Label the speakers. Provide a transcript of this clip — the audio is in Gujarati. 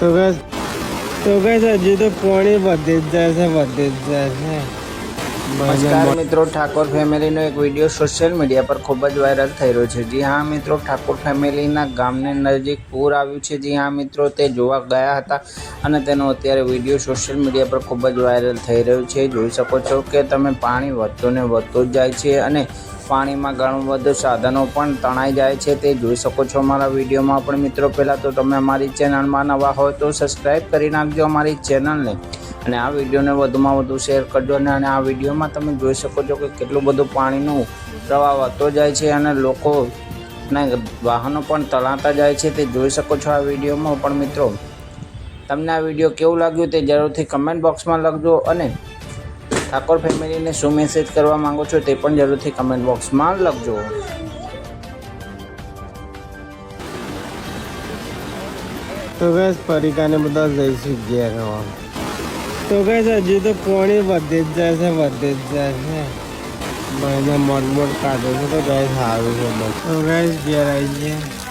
Speaker 1: તો guys તો guys હજી તો પાણી વધે જ જાય છે વધે જ જાય છે
Speaker 2: નમસ્કાર મિત્રો, ઠાકોર ફેમિલીનો એક વીડિયો સોશિયલ મીડિયા પર ખૂબ જ વાયરલ થઈ રહ્યો છે. જી હા મિત્રો, ઠાકોર ફેમિલીના ગામને નજીક પૂર આવ્યું છે. જી હા મિત્રો, તે જોવા ગયા હતા અને તેનો અત્યારે વીડિયો સોશિયલ મીડિયા પર ખૂબ જ વાયરલ થઈ રહ્યો છે. જોઈ શકો છો કે તમે પાણી વધતું ને વધતું જ જાય છે અને પાણીમાં ઘણું બધું સાધનો પણ તણાઈ જાય છે, તે જોઈ શકો છો અમારા વિડીયોમાં. પણ મિત્રો, પહેલાં તો તમે અમારી ચેનલમાં નવા હોય તો સબસ્ક્રાઈબ કરી નાખજો અમારી ચેનલને. અને આ વિડીયોને વધુમાં વધુ શેર કરજો અને આ વિડીયોમાં તમે જોઈ શકો છો કે કેટલું બધું પાણીનું પ્રવાહ વધતો જાય છે અને લોકો ને વાહનો પણ તળાતા જાય છે, તે જોઈ શકો છો આ વિડીયોમાં. પણ મિત્રો, તમને આ વીડિયો કેવું લાગ્યું તે જરૂરથી કમેન્ટ બોક્સમાં લખજો અને ઠાકોર ફેમિલીને શું મેસેજ કરવા માંગો છો તે પણ જરૂરથી કમેન્ટ બોક્સમાં લખજો.
Speaker 1: તો ગેસ પરિકાને બધા જઈશું ઘેર. તો ગેસ હજુ તો પોણી વધે જ જાય છે, વધે જ જાય છે. મને મોટ મોટ કાઢે છે, તો ગેસ સારું છે તો ગેસ ઘેર આવી ગયા